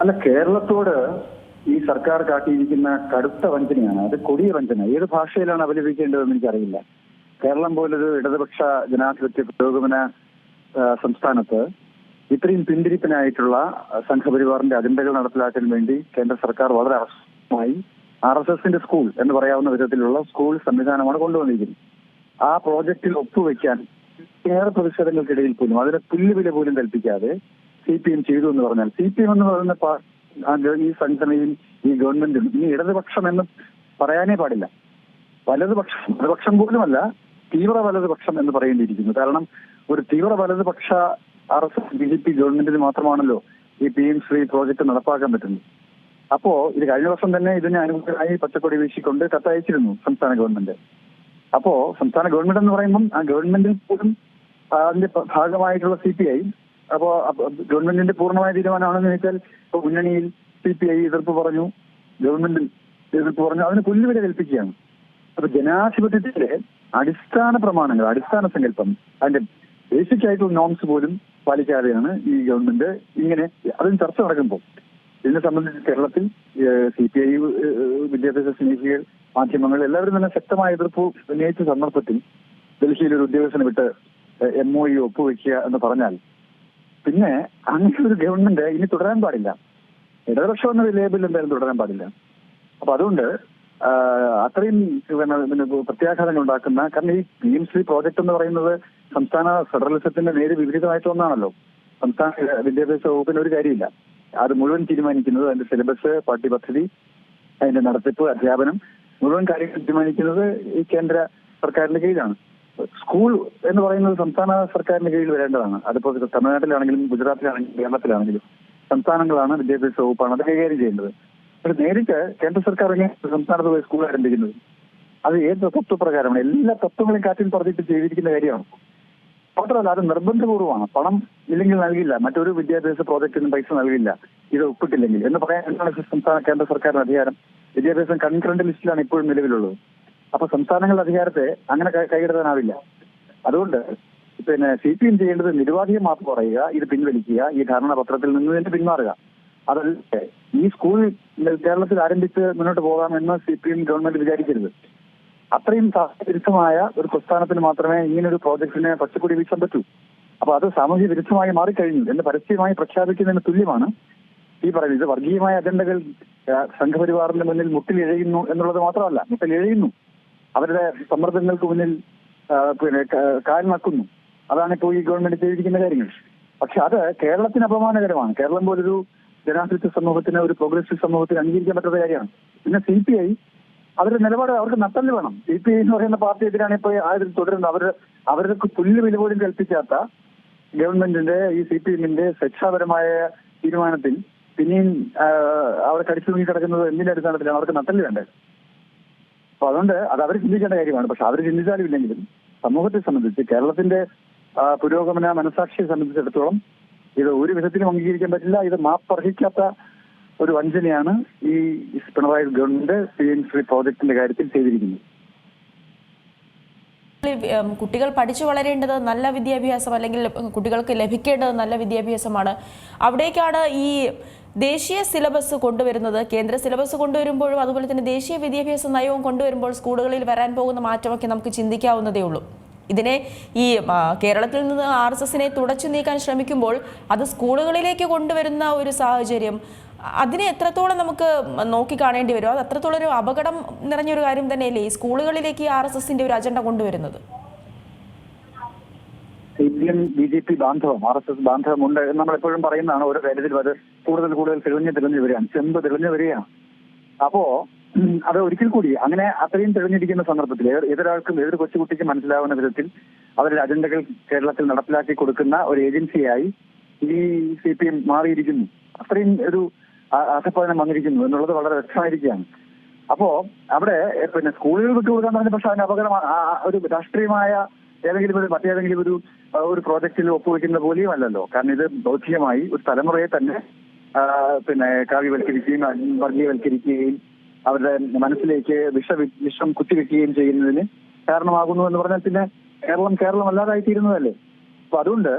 അല്ല കേരളത്തോട് ഈ സർക്കാർ കാട്ടിയിരിക്കുന്ന കടുത്ത വഞ്ചനയാണ്. അത് കൊടിയ വഞ്ചന. ഏത് ഭാഷയിലാണ് അവലംബിക്കേണ്ടതെന്ന് എനിക്കറിയില്ല. കേരളം പോലൊരു ഇടതുപക്ഷ ജനാധിപത്യ പുരോഗമന സംസ്ഥാനത്ത് ഇത്രയും പിന്തിരിപ്പനായിട്ടുള്ള സംഘപരിവാറിന്റെ അജണ്ടകൾ നടപ്പിലാക്കാൻ വേണ്ടി കേന്ദ്ര സർക്കാർ വളരെ ആവശ്യമായി ആർ എസ് എസിന്റെ സ്കൂൾ എന്ന് പറയാവുന്ന വിധത്തിലുള്ള സ്കൂൾ സംവിധാനമാണ് കൊണ്ടുവന്നിരിക്കുന്നത്. ആ പ്രോജക്റ്റിൽ ഒപ്പുവെക്കാൻ ഏറെ പ്രതിഷേധങ്ങൾക്കിടയിൽ പോലും അതിന് പുല്ലുവില പോലും കൽപ്പിക്കാതെ സി പി എം ചെയ്തു എന്ന് പറഞ്ഞാൽ സി പി എം എന്ന് പറയുന്ന ഈ സംഘടനയും ഈ ഗവൺമെന്റും ഇനി ഇടതുപക്ഷം എന്ന് പറയാനേ പാടില്ല. വലതുപക്ഷം ഇടപക്ഷം പോലുമല്ല തീവ്ര വലതുപക്ഷം എന്ന് പറയേണ്ടിയിരിക്കുന്നു. കാരണം ഒരു തീവ്ര വലതുപക്ഷ R S S B J P ഗവൺമെന്റിന് മാത്രമാണല്ലോ ഈ പി എം ശ്രീ പ്രോജക്ട് നടപ്പാക്കാൻ പറ്റുന്നത്. അപ്പോ ഇത് കഴിഞ്ഞ വർഷം തന്നെ ഇതിനെ അനുകൂലമായി പച്ചക്കൊടി വീശിക്കൊണ്ട് കത്തയച്ചിരുന്നു സംസ്ഥാന ഗവൺമെന്റ്. അപ്പോ സംസ്ഥാന ഗവൺമെന്റ് എന്ന് പറയുമ്പം ആ ഗവൺമെന്റിൽ പോലും അതിന്റെ ഭാഗമായിട്ടുള്ള സി പി ഐ അപ്പോ ഗവൺമെന്റിന്റെ പൂർണമായ തീരുമാനമാണെന്ന് വെച്ചാൽ ഇപ്പൊ മുന്നണിയിൽ സി പി ഐ എതിർപ്പ് പറഞ്ഞു ഗവൺമെന്റിൽ എതിർപ്പ് പറഞ്ഞു അതിന് പുല്ലുവില കൽപ്പിക്കുകയാണ്. അപ്പൊ ജനാധിപത്യത്തിന്റെ അടിസ്ഥാന പ്രമാണങ്ങൾ അടിസ്ഥാന സങ്കല്പം അതിന്റെ ബേസിക് ആയിട്ടുള്ള നോംസ് പോലും പാലിക്കാതെയാണ് ഈ ഗവൺമെന്റ് ഇങ്ങനെ അതും ചർച്ച നടക്കുമ്പോൾ. ഇതിനെ സംബന്ധിച്ച് കേരളത്തിൽ സി പി ഐ വിദ്യാഭ്യാസ സ്നേഹികൾ മാധ്യമങ്ങൾ എല്ലാവരും തന്നെ ശക്തമായ എതിർപ്പ് ഉന്നയിച്ച സന്ദർഭത്തിൽ ഡൽഹിയിൽ ഒരു ഉദ്യോഗസ്ഥനെ വിട്ട് എം ഒ ഇ ഒപ്പുവെക്കുക എന്ന് പറഞ്ഞാൽ പിന്നെ അങ്ങനെ ഒരു ഗവൺമെന്റ് ഇനി തുടരാൻ പാടില്ല. ഇടതുപക്ഷം എന്ന ലേബിൽ എന്തായാലും തുടരാൻ പാടില്ല. അപ്പൊ അതുകൊണ്ട് അത്രയും പിന്നെ പ്രത്യാഘാതങ്ങൾ ഉണ്ടാക്കുന്ന കാരണം ഈ പി എം സി പ്രോജക്ട് എന്ന് പറയുന്നത് സംസ്ഥാന ഫെഡറലിസത്തിന്റെ നേരെ വിപരീതമായിട്ട് ഒന്നാണല്ലോ. സംസ്ഥാന വിദ്യാഭ്യാസ വകുപ്പിന് ഒരു കാര്യമില്ല. അത് മുഴുവൻ തീരുമാനിക്കുന്നത് അതിന്റെ സിലബസ് പാഠ്യപദ്ധതി അതിന്റെ നടത്തിപ്പ് അധ്യാപനം മുഴുവൻ കാര്യങ്ങൾ തീരുമാനിക്കുന്നത് ഈ കേന്ദ്ര സർക്കാരിന്റെ കീഴിലാണ്. സ്കൂൾ എന്ന് പറയുന്നത് സംസ്ഥാന സർക്കാരിന്റെ കീഴിൽ വരേണ്ടതാണ്. അതിപ്പോ തമിഴ്നാട്ടിലാണെങ്കിലും ഗുജറാത്തിലാണെങ്കിലും കേരളത്തിലാണെങ്കിലും സംസ്ഥാനങ്ങളാണ് വിദ്യാഭ്യാസ വകുപ്പാണ് അത് കൈകാര്യം ചെയ്യേണ്ടത്. പക്ഷെ നേരിട്ട് കേന്ദ്ര സർക്കാർ സംസ്ഥാനത്ത് പോയി സ്കൂൾ ആരംഭിക്കുന്നത്? അത് ഏത് തത്വപ്രകാരമാണ്? എല്ലാ തത്വങ്ങളും കാറ്റിൽ പറഞ്ഞിട്ട് ചെയ്തിരിക്കുന്ന കാര്യമാണ്. മാത്രമല്ല അത് നിർബന്ധപൂർവമാണ് പണം ഇല്ലെങ്കിൽ നൽകില്ല. മറ്റൊരു വിദ്യാഭ്യാസ പ്രോജക്റ്റിനും പൈസ നൽകില്ല. ഇത് ഒപ്പിട്ടില്ലെങ്കിൽ. എന്ന് പറയാൻ സംസ്ഥാന കേന്ദ്ര സർക്കാരിന് അധികാരം? വിദ്യാഭ്യാസം കൺകറന്റ് ലിസ്റ്റിലാണ് ഇപ്പോഴും നിലവിലുള്ളത്. അപ്പൊ സംസ്ഥാനങ്ങളുടെ അധികാരത്തെ അങ്ങനെ കൈ- കൈയിടാനാവില്ല അതുകൊണ്ട് പിന്നെ സി പി എം ചെയ്യേണ്ടത് നിരുപാധിക മാപ്പ് പറയുക ഇത് പിൻവലിക്കുക ഈ ധാരണാപത്രത്തിൽ നിന്ന് തന്നെ പിന്മാറുക. അതല്ലേ ഈ സ്കൂൾ കേരളത്തിൽ ആരംഭിച്ച് മുന്നോട്ട് പോകാമെന്ന് സി പി എം ഗവൺമെന്റ് വിചാരിക്കരുത്. അത്രയും വിരുദ്ധമായ ഒരു പ്രസ്ഥാനത്തിന് മാത്രമേ ഇങ്ങനൊരു പ്രോജക്ടിനെ പച്ചക്കൊടി വീശാൻ പറ്റൂ. അപ്പൊ അത് സാമൂഹ്യ വിരുദ്ധമായി മാറിക്കഴിഞ്ഞു. എന്ന് പരസ്യമായി പ്രഖ്യാപിക്കുന്നതിന് തുല്യമാണ് ഈ പറയുന്നത്. വർഗീയമായ അജണ്ടകൾ സംഘപരിവാറിന്റെ മുന്നിൽ മുട്ടിലിഴയുന്നു എന്നുള്ളത് മാത്രമല്ല മുട്ടിലിഴയുന്നു. അവരുടെ സമ്മർദ്ദങ്ങൾക്ക് മുന്നിൽ പിന്നെ ക- അതാണ് ഇപ്പോൾ ഈ ഗവൺമെന്റ് ചെയ്തിരിക്കുന്ന കാര്യങ്ങൾ. പക്ഷെ അത് കേരളത്തിന് അപമാനകരമാണ്. കേരളം പോലൊരു ജനാധിപത്യ സമൂഹത്തിന് ഒരു പ്രോഗ്രസീവ് സമൂഹത്തിന് അംഗീകരിക്കാൻ പറ്റാത്ത കാര്യമാണ്. പിന്നെ സി പി ഐ അവരുടെ നിലപാട് അവർക്ക് നട്ടൽ വേണം. സി പി ഐ എന്ന് പറയുന്ന പാർട്ടി എതിരാണ് ഇപ്പോൾ ആയതിൽ തുടരുന്നത്. അവർ അവർക്ക് പുല്ല് വില പോലും കൽപ്പിക്കാത്ത ഗവൺമെന്റിന്റെ ഈ സി പി എമ്മിന്റെ ശിക്ഷാപരമായ തീരുമാനത്തിൽ പിന്നെയും അവർ കടിച്ചു കിടക്കുന്നത് എന്തിന്റെ അടിസ്ഥാനത്തിലാണ് അവർക്ക് നട്ടൽ വേണ്ടത്? അപ്പൊ അതുകൊണ്ട് അത് അവർ ചിന്തിക്കേണ്ട കാര്യമാണ്. പക്ഷെ അവർ ചിന്തിച്ചാലും ഇല്ലെങ്കിലും സമൂഹത്തെ സംബന്ധിച്ച് കേരളത്തിന്റെ പുരോഗമന മനസാക്ഷിയെ സംബന്ധിച്ചിടത്തോളം ഇത് ഒരു വിധത്തിലും അംഗീകരിക്കാൻ പറ്റില്ല. ഇത് മാപ്പർഹിക്കാത്ത ഒരു വഞ്ചനയാണ് ഈ Pinarayi government P N Shri പ്രോജക്ടിന്റെ കാര്യത്തിൽ ചെയ്തിരിക്കുന്നത്. കുട്ടികൾ പഠിച്ചു വളരേണ്ടത് നല്ല വിദ്യാഭ്യാസം അല്ലെങ്കിൽ കുട്ടികൾക്ക് ലഭിക്കേണ്ടത് നല്ല വിദ്യാഭ്യാസമാണ്. അവിടേക്കാണ് ഈ ദേശീയ സിലബസ് കൊണ്ടുവരുന്നത്. കേന്ദ്ര സിലബസ് കൊണ്ടുവരുമ്പോഴും അതുപോലെ തന്നെ ദേശീയ വിദ്യാഭ്യാസ നയവും കൊണ്ടുവരുമ്പോൾ സ്കൂളുകളിൽ വരാൻ പോകുന്ന മാറ്റമൊക്കെ നമുക്ക് ചിന്തിക്കാവുന്നതേ ഉള്ളൂ. ഇതിനെ ഈ കേരളത്തിൽ നിന്ന് ആർ എസ് എസിനെ തുടച്ചു നീക്കാൻ ശ്രമിക്കുമ്പോൾ അത് സ്കൂളുകളിലേക്ക് കൊണ്ടുവരുന്ന ഒരു സാഹചര്യം. അതിനെ എത്രത്തോളം നമുക്ക് നോക്കി കാണേണ്ടി വരും അത് അത്രത്തോളം ഒരു അപകടം നിറഞ്ഞൊരു കാര്യം തന്നെയല്ലേ ഈ സ്കൂളുകളിലേക്ക് ആർ എസ് എസിന്റെ ഒരു അജണ്ട കൊണ്ടുവരുന്നത്? C P M B J P ബാന്ധവം R S S ബാന്ധവം ഉണ്ട് എന്ന് നമ്മൾ എപ്പോഴും പറയുന്നതാണ്. ഓരോ കാര്യത്തിലും അത് കൂടുതൽ കൂടുതൽ തെളിഞ്ഞ് തെളിഞ്ഞു വരികയാണ്. ചെമ്പ് തെളിഞ്ഞു വരികയാണ്. അപ്പോ അത് ഒരിക്കൽ കൂടി അങ്ങനെ അത്രയും തെളിഞ്ഞിരിക്കുന്ന സന്ദർഭത്തിൽ ഏത് ഏതൊരാൾക്കും ഏതൊരു കൊച്ചുകുട്ടിക്ക് മനസ്സിലാവുന്ന വിധത്തിൽ അവരുടെ അജണ്ടകൾ കേരളത്തിൽ നടപ്പിലാക്കി കൊടുക്കുന്ന ഒരു ഏജൻസിയായി ഈ സി പി എം മാറിയിരിക്കുന്നു. അത്രയും ഒരു അധപ്പതനം വന്നിരിക്കുന്നു എന്നുള്ളത് വളരെ വ്യക്തമായിരിക്കുകയാണ്. അപ്പോ അവിടെ പിന്നെ സ്കൂളുകൾ വിട്ടുകൊടുക്കാൻ പറഞ്ഞ പക്ഷെ അതിന് അപകടം ഒരു രാഷ്ട്രീയമായ ഏതെങ്കിലും ഒരു മറ്റേതെങ്കിലും ഒരു ഒരു പ്രോജക്റ്റിൽ ഒപ്പുവെക്കുന്ന പോലെയും അല്ലല്ലോ. കാരണം ഇത് ബൗദ്ധികമായി ഒരു തലമുറയെ തന്നെ പിന്നെ കാവ്യവൽക്കരിക്കുകയും വർഗീയവൽക്കരിക്കുകയും അവരുടെ മനസ്സിലേക്ക് വിഷ വിഷം കുത്തിവെക്കുകയും ചെയ്യുന്നതിന് കാരണമാകുന്നു എന്ന് പറഞ്ഞാൽ പിന്നെ കേരളം കേരളം അല്ലാതായി തീരുന്നതല്ലേ അപ്പൊ അതുകൊണ്ട്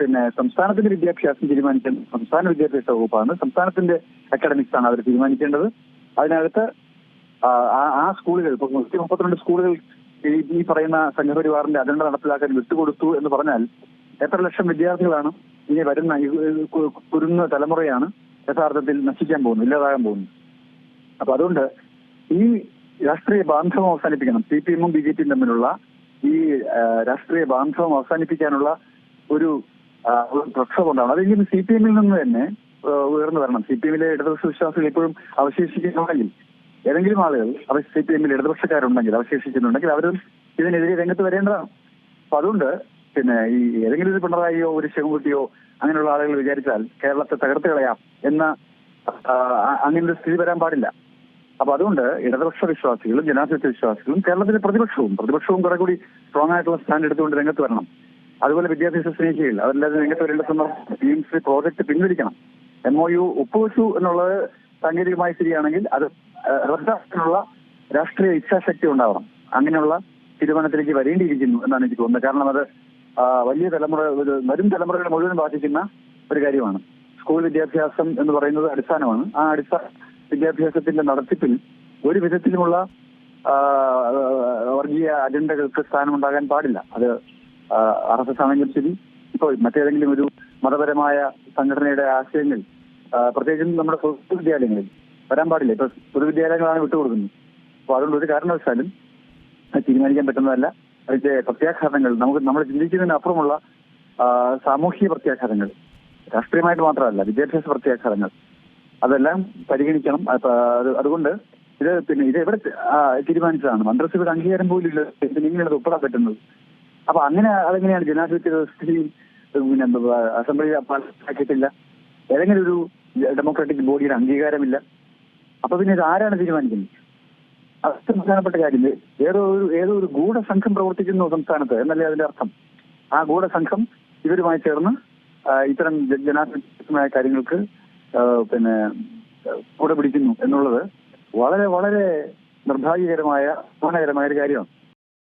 പിന്നെ സംസ്ഥാനത്തിന്റെ വിദ്യാഭ്യാസം തീരുമാനിക്കുന്ന സംസ്ഥാന വിദ്യാഭ്യാസ വകുപ്പാണ്. സംസ്ഥാനത്തിന്റെ അക്കാഡമിക്സ് ആണ് അവർ തീരുമാനിക്കേണ്ടത്. അതിനകത്ത് ആ, സ്കൂളുകൾ ഇപ്പൊ നൂറ്റി മുപ്പത്തിരണ്ട് സ്കൂളുകൾ ഈ പറയുന്ന സംഘപരിവാറിന്റെ അജണ്ട നടപ്പിലാക്കാൻ വിട്ടുകൊടുത്തു എന്ന് പറഞ്ഞാൽ എത്ര ലക്ഷം വിദ്യാർത്ഥികളാണ് ഇനി വരുന്ന കുരുന്ന തലമുറയാണ് യഥാർത്ഥത്തിൽ നശിക്കാൻ പോകുന്നത് ഇല്ലാതാകാൻ പോകുന്നത്. അപ്പൊ അതുകൊണ്ട് ഈ രാഷ്ട്രീയ ബാന്ധവം അവസാനിപ്പിക്കണം. സി പി എമ്മും ബി ജെ പിയും തമ്മിലുള്ള ഈ രാഷ്ട്രീയ ബാന്ധവം അവസാനിപ്പിക്കാനുള്ള ഒരു ഒരു പ്രക്ഷോഭം ഉണ്ടാവണം. അതെങ്കിലും സി പി എമ്മിൽ നിന്ന് തന്നെ ഉയർന്നു വരണം. സി പി എമ്മിലെ ഇടതുപക്ഷ വിശ്വാസികൾ ഇപ്പോഴും അവശേഷിക്കുന്നുണ്ടെങ്കിൽ ഏതെങ്കിലും ആളുകൾ അവർ സി പി എമ്മിൽ ഇടതുപക്ഷക്കാരുണ്ടെങ്കിൽ അവശേഷിക്കുന്നുണ്ടെങ്കിൽ അവരും ഇതിനെതിരെ രംഗത്ത് വരേണ്ടതാണ്. അപ്പൊ അതുകൊണ്ട് പിന്നെ ഈ ഏതെങ്കിലും ഒരു പിണറായിയോ ഒരു ശിവൻകുട്ടിയോ അങ്ങനെയുള്ള ആളുകൾ വിചാരിച്ചാൽ കേരളത്തെ തകർത്ത് കളയാം എന്ന അങ്ങനെ സ്ഥിതി വരാൻ പാടില്ല. അപ്പൊ അതുകൊണ്ട് ഇടതുപക്ഷ വിശ്വാസികളും ജനാധിപത്യ വിശ്വാസികളും കേരളത്തിലെ പ്രതിപക്ഷവും പ്രതിപക്ഷവും കുറെ കൂടി സ്ട്രോങ് ആയിട്ടുള്ള സ്റ്റാൻഡ് എടുത്തുകൊണ്ട് രംഗത്ത് വരണം. അതുപോലെ വിദ്യാഭ്യാസ സ്നേഹികൾ അതല്ലാതെ രംഗത്ത് വരേണ്ട സന്ദർഭം ടീംസ് പ്രോജക്ട് പിൻവലിക്കണം. എം ഒ യു ഒപ്പുവെച്ചു എന്നുള്ളത് സാങ്കേതികമായി ശരിയാണെങ്കിൽ അത് റദ്ദാക്കാനുള്ള രാഷ്ട്രീയ ഇച്ഛാശക്തി ഉണ്ടാവണം. അങ്ങനെയുള്ള തീരുമാനത്തിലേക്ക് വരേണ്ടിയിരിക്കുന്നു എന്നാണ് എനിക്ക് തോന്നുന്നത്. കാരണം അത് വലിയ തലമുറ ഒരു വരും തലമുറകളെ മുഴുവൻ ബാധിക്കുന്ന ഒരു കാര്യമാണ്. സ്കൂൾ വിദ്യാഭ്യാസം എന്ന് പറയുന്നത് അടിസ്ഥാനമാണ്. ആ അടിസ്ഥാന വിദ്യാഭ്യാസത്തിന്റെ നടത്തിപ്പിൽ ഒരു വിധത്തിലുമുള്ള വർഗീയ അജണ്ടകൾക്ക് സ്ഥാനമുണ്ടാകാൻ പാടില്ല. അത് ആർ എസ് എസ് ആണെങ്കിലും ശരി ഇപ്പോൾ മറ്റേതെങ്കിലും ഒരു മതപരമായ സംഘടനയുടെ ആശയങ്ങൾ പ്രത്യേകിച്ചും നമ്മുടെ പൊതുവിദ്യാലയങ്ങളിൽ വരാൻ പാടില്ല. ഇപ്പൊ പൊതുവിദ്യാലയങ്ങളാണ് വിട്ടുകൊടുക്കുന്നത്. അപ്പൊ അതുകൊണ്ട് ഒരു കാരണവശാലും തീരുമാനിക്കാൻ പറ്റുന്നതല്ല. അതിന്റെ പ്രത്യാഘാതങ്ങൾ നമുക്ക് നമ്മൾ ചിന്തിക്കുന്നതിന് അപ്പുറമുള്ള സാമൂഹിക പ്രത്യാഘാതങ്ങൾ രാഷ്ട്രീയമായിട്ട് മാത്രമല്ല വിദ്യാഭ്യാസ പ്രത്യാഘാതങ്ങൾ അതെല്ലാം പരിഗണിക്കണം. അതുകൊണ്ട് ഇത് പിന്നെ ഇത് എവിടെ തീരുമാനിച്ചതാണ്. മന്ത്രിസഭയുടെ അംഗീകാരം പോലും ഇല്ല ഇങ്ങനെയാണ് ഒപ്പിടാൻ പറ്റുന്നത്. അപ്പൊ അങ്ങനെ അതെങ്ങനെയാണ് ജനാധിപത്യ വ്യവസ്ഥയിൽ പിന്നെ അസംബ്ലി പാസ്സാക്കിയിട്ടില്ല ഏതെങ്കിലും ഒരു ഡെമോക്രാറ്റിക് ബോഡിയുടെ അംഗീകാരമില്ല. അപ്പൊ പിന്നെ ഇത് ആരാണ് തീരുമാനിക്കുന്നത്? അത് പ്രധാനപ്പെട്ട കാര്യം. ഏതോ ഒരു ഏതോ ഒരു ഗൂഢസംഘം പ്രവർത്തിക്കുന്നു സംസ്ഥാനത്ത് എന്നല്ലേ അതിന്റെ അർത്ഥം? ആ ഗൂഢസംഘം ഇവരുമായി ചേർന്ന് ഇത്തരം ജനാധിപത്യമായ കാര്യങ്ങൾക്ക് പിന്നെ കൂടെ പിടിക്കുന്നു എന്നുള്ളത് വളരെ വളരെ നിർഭാഗ്യകരമായ അപമാനകരമായ ഒരു കാര്യമാണ്.